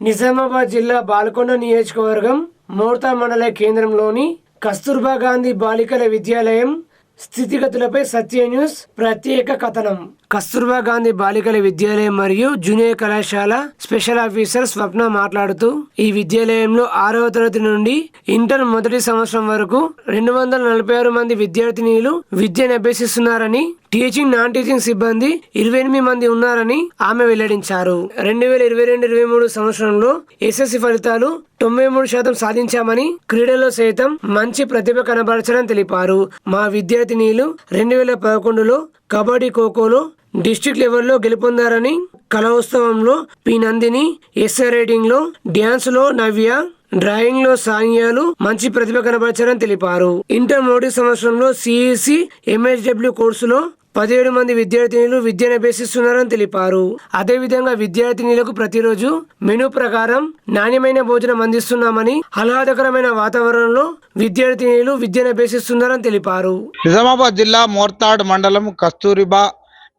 నిజామాబాద్ జిల్లా బాల్కొండ నియోజకవర్గం మోర్తా మండల కేంద్రంలోని కస్తూర్బా గాంధీ బాలికల విద్యాలయం స్థితిగతులపై సత్య న్యూస్ ప్రత్యేక కథనం. కస్తూర్బా గాంధీ బాలికల విద్యాలయం మరియు జూనియర్ కళాశాల స్పెషల్ ఆఫీసర్ స్వప్న మాట్లాడుతూ ఈ విద్యాలయంలో ఆరవ తరగతి నుండి ఇంటర్ మొదటి సంవత్సరం వరకు రెండు వందల నలభై ఆరు మంది విద్యార్థినీలు విద్యను అభ్యసిస్తున్నారని టీచింగ్ నాన్ టీచింగ్ సిబ్బంది ఇరవై ఎనిమిది మంది ఉన్నారని ఆమె వెల్లడించారు. రెండు వేల ఇరవై రెండు ఇరవై మూడు సంవత్సరంలో ఎస్ఎస్సి ఫలితాలు తొంభై మూడు శాతం సాధించామని క్రీడలో సైతం మంచి ప్రతిభ కనబరచడం తెలిపారు. మా విద్యార్థినీలు రెండు వేల పదకొండులో కబడ్డీ ఖోఖోలో డిస్ట్రిక్ట్ లెవెల్లో గెలుపొందారని కళోత్సవంలో పి నందిని ఎస్ఏ రైటింగ్లో డ్యాన్స్లో నవ్య డ్రాయింగ్లో సానియాలు మంచి ప్రతిభ కనబరచారని తెలిపారు. ఇంటర్ మొదటి సంవత్సరంలో సిఈసి ఎంఎస్డబ్ల్యూ కోర్సులో పదిహేడు మంది విద్యార్థినులు విద్యను అభ్యసిస్తున్నారని తెలిపారు. అదేవిధంగా విద్యార్థినులకు ప్రతిరోజు మెనూ ప్రకారం నాణ్యమైన భోజనం అందిస్తున్నామని ఆహ్లాదకరమైన వాతావరణంలో విద్యార్థినులు విద్యను అభ్యసిస్తున్నారని తెలిపారు. నిజామాబాద్ జిల్లా మోర్తాడ్ మండలం కస్తూరిబా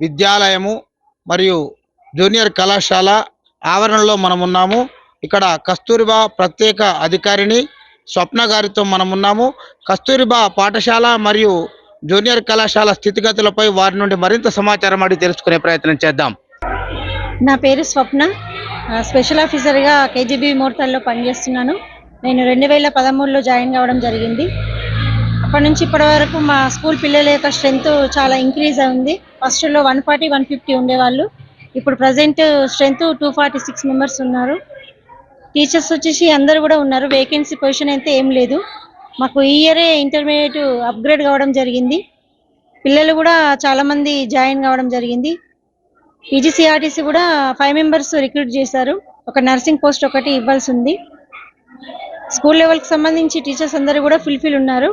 విద్యాలయము మరియు జూనియర్ కళాశాల ఆవరణలో మనం ఉన్నాము ఇక్కడ కస్తూరిబా ప్రత్యేక అధికారిని స్వప్న గారితో మనం ఉన్నాము. కస్తూరిబా పాఠశాల మరియు జూనియర్ కళాశాల స్థితిగతులపై వారి నుండి మరింత సమాచారం అడిగి తెలుసుకునే ప్రయత్నం చేద్దాం. నా పేరు స్వప్న. స్పెషల్ ఆఫీసర్గా కేజీబీ మోర్తాల్లో పనిచేస్తున్నాను. నేను రెండు వేల పదమూడులో జాయిన్ కావడం జరిగింది. అప్పటి నుంచి ఇప్పటి వరకు మా స్కూల్ పిల్లల యొక్క స్ట్రెంత్ చాలా ఇంక్రీజ్ అయింది. ఫస్ట్లో వన్ ఫార్టీ వన్ ఫిఫ్టీ ఉండేవాళ్ళు. ఇప్పుడు present strength two forty six members ఉన్నారు. టీచర్స్ వచ్చేసి అందరు కూడా ఉన్నారు. వేకెన్సీ పొజిషన్ అయితే ఏం లేదు. మాకు ఈ ఇయరే ఇంటర్మీడియట్ అప్గ్రేడ్ కావడం జరిగింది. పిల్లలు కూడా చాలా మంది జాయిన్ కావడం జరిగింది. పీజీసీఆర్టీసీ కూడా ఫైవ్ మెంబర్స్ రిక్రూట్ చేశారు. ఒక నర్సింగ్ పోస్ట్ ఒకటి ఇవ్వాల్సి ఉంది స్కూల్ లెవెల్కి సంబంధించి టీచర్స్ అందరూ కూడా ఫుల్ఫిల్ ఉన్నారు.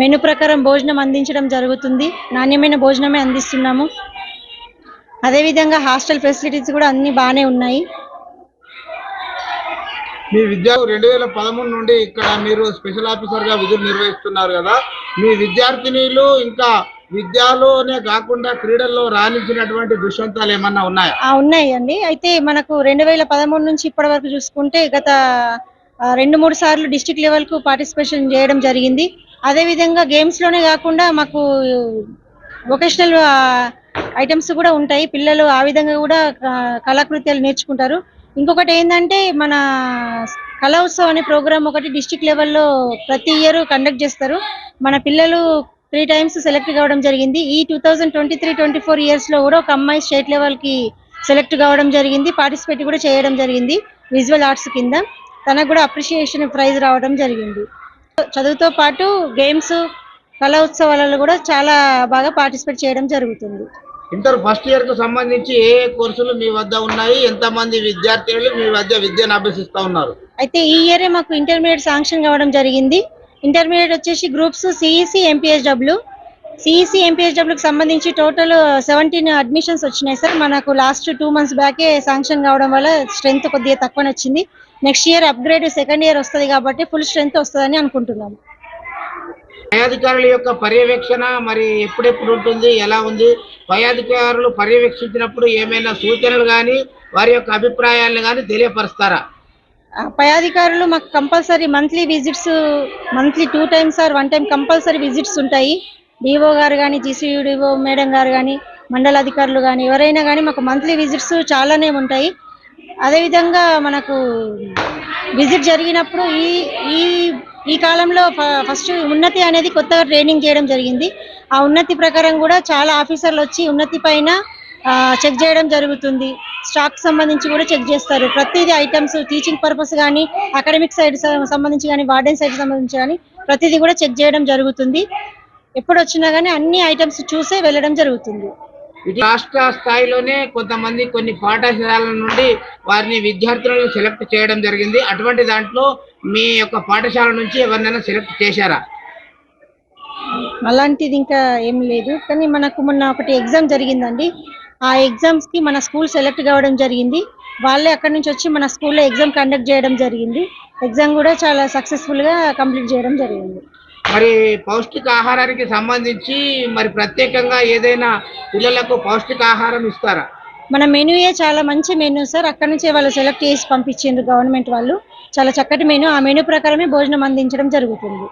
మెను ప్రకారం భోజనం అందించడం జరుగుతుంది. నాణ్యమైన భోజనమే అందిస్తున్నాము. అదేవిధంగా హాస్టల్ ఫెసిలిటీస్ కూడా అన్ని బాగానే ఉన్నాయి. మీ విద్యా రెండు వేల పదమూడు నుండి ఇక్కడ మీరు స్పెషల్ ఆఫీసర్గా విధులు నిర్వహిస్తున్నారు కదా. మీ విద్యార్థినిలు ఇంకా విద్యలోనే కాకుండా క్రీడల్లో రాణించినటువంటి దృశ్యంతాలు ఏమన్నా ఉన్నాయా? ఉన్నాయండి. అయితే మనకు రెండు వేల పదమూడు నుంచి ఇప్పటి వరకు చూసుకుంటే గత రెండు మూడు సార్లు డిస్టిక్ లెవెల్కు పార్టిసిపేషన్ చేయడం జరిగింది. అదే విధంగా గేమ్స్లోనే కాకుండా మాకు వొకేషనల్ ఐటమ్స్ కూడా ఉంటాయి. పిల్లలు ఆ విధంగా కూడా కళాకృత్యాలు నేర్చుకుంటారు. ఇంకొకటి ఏంటంటే మన కళోత్సవం అనే ప్రోగ్రామ్ ఒకటి డిస్టిక్ లెవెల్లో ప్రతి ఇయర్ కండక్ట్ చేస్తారు. మన పిల్లలు త్రీ టైమ్స్ సెలెక్ట్ కావడం జరిగింది. ఈ two thousand twenty three twenty four ఇయర్స్లో కూడా ఒక అమ్మాయి స్టేట్ లెవెల్కి సెలెక్ట్ కావడం జరిగింది. పార్టిసిపేట్ కూడా చేయడం జరిగింది విజువల్ ఆర్ట్స్ కింద. తనకు కూడా అప్రిషియేషన్ ప్రైజ్ రావడం జరిగింది. చదువుతో పాటు గేమ్స్ కళా ఉత్సవాలలో కూడా చాలా బాగా పార్టిసిపేట్ చేయడం జరుగుతుంది. ఇంటర్ ఫస్ట్ ఇయర్కు సంబంధించి ఏ ఏ కోర్సులు మీ వద్ద ఉన్నాయి? ఎంతమంది విద్యార్థులు మీ వద్ద విద్యను అభ్యసిస్తా ఉన్నారు? అయితే ఈ ఇయరే మాకు ఇంటర్మీడియట్ శాంక్షన్ కావడం జరిగింది. ఇంటర్మీడియట్ వచ్చేసి గ్రూప్స్ సిఈసి ఎంపీహెచ్డబ్ల్యూ సిఈసి ఎంపీహెచ్డబ్ల్యూకి సంబంధించి టోటల్ సెవెంటీన్ అడ్మిషన్స్ వచ్చినాయి సార్. మనకు లాస్ట్ టూ మంత్స్ బ్యాకే శాంక్షన్ కావడం వల్ల స్ట్రెంత్ కొద్దిగా తక్కువ వచ్చింది. Next year upgrade second year వస్తుంది కాబట్టి ఫుల్ స్ట్రెంత్ వస్తుందని అనుకుంటున్నాము. అధికారుల యొక్క పర్యవేక్షణ మరి ఎప్పుడెప్పుడు ఉంటుంది ఎలా ఉంది? పై అధికారులు పర్యవేక్షించినప్పుడు ఏమైనా సూచనలు కానీ వారి యొక్క అభిప్రాయాలను కానీ తెలియపరుస్తారా? పై అధికారులు మాకు compulsory monthly visits monthly two times or one time compulsory visits ఉంటాయి. డిఓ గారు కానీ జీసీడిఓ మేడం గారు కానీ మండల అధికారులు కానీ ఎవరైనా కానీ మాకు మంత్లీ విజిట్స్ చాలానే ఉంటాయి. అదేవిధంగా మనకు విజిట్ జరిగినప్పుడు ఈ ఈ ఈ కాలంలో ఫస్ట్ ఉన్నతి అనేది కొత్తగా ట్రైనింగ్ చేయడం జరిగింది. ఆ ఉన్నతి ప్రకారం కూడా చాలా ఆఫీసర్లు వచ్చి ఉన్నతి పైన చెక్ చేయడం జరుగుతుంది. స్టాక్ సంబంధించి కూడా చెక్ చేస్తారు. ప్రతిదీ ఐటమ్స్ టీచింగ్ పర్పస్ కానీ అకాడమిక్ సైడ్ సంబంధించి కానీ వార్డెన్ సైడ్ సంబంధించి కానీ ప్రతిదీ కూడా చెక్ చేయడం జరుగుతుంది. ఎప్పుడు వచ్చినా కానీ అన్ని ఐటమ్స్ చూసే వెళ్ళడం జరుగుతుంది. రాష్ట్ర స్థాయిలోనే కొంతమంది కొన్ని పాఠశాలల నుండి వారిని విద్యార్థులను సెలెక్ట్ చేయడం జరిగింది. అటువంటి దాంట్లో మీ యొక్క పాఠశాల నుంచి ఎవరినైనా సెలెక్ట్ చేశారా? అలాంటిది ఇంకా ఏం లేదు. కానీ మనకు మొన్న ఒకటి ఎగ్జామ్ జరిగిందండి. ఆ ఎగ్జామ్స్కి మన స్కూల్ సెలెక్ట్ కావడం జరిగింది. వాళ్ళే అక్కడి నుంచి వచ్చి మన స్కూల్లో ఎగ్జామ్ కండక్ట్ చేయడం జరిగింది. ఎగ్జామ్ కూడా చాలా సక్సెస్ఫుల్గా కంప్లీట్ చేయడం జరిగింది. మరి పౌష్టికాహారానికి సంబంధించి మరి ప్రత్యేకంగా ఏదైనా పిల్లలకు పౌష్టికాహారం ఇస్తారా? మన మెనూయే చాలా మంచి మెనూ సార్. అక్కడ నుంచే వాళ్ళు సెలెక్ట్ చేసి పంపించిండ్రు గవర్నమెంట్ వాళ్ళు. చాలా చక్కటి మెనూ. ఆ మెనూ ప్రకారమే భోజనం అందించడం జరుగుతుంది.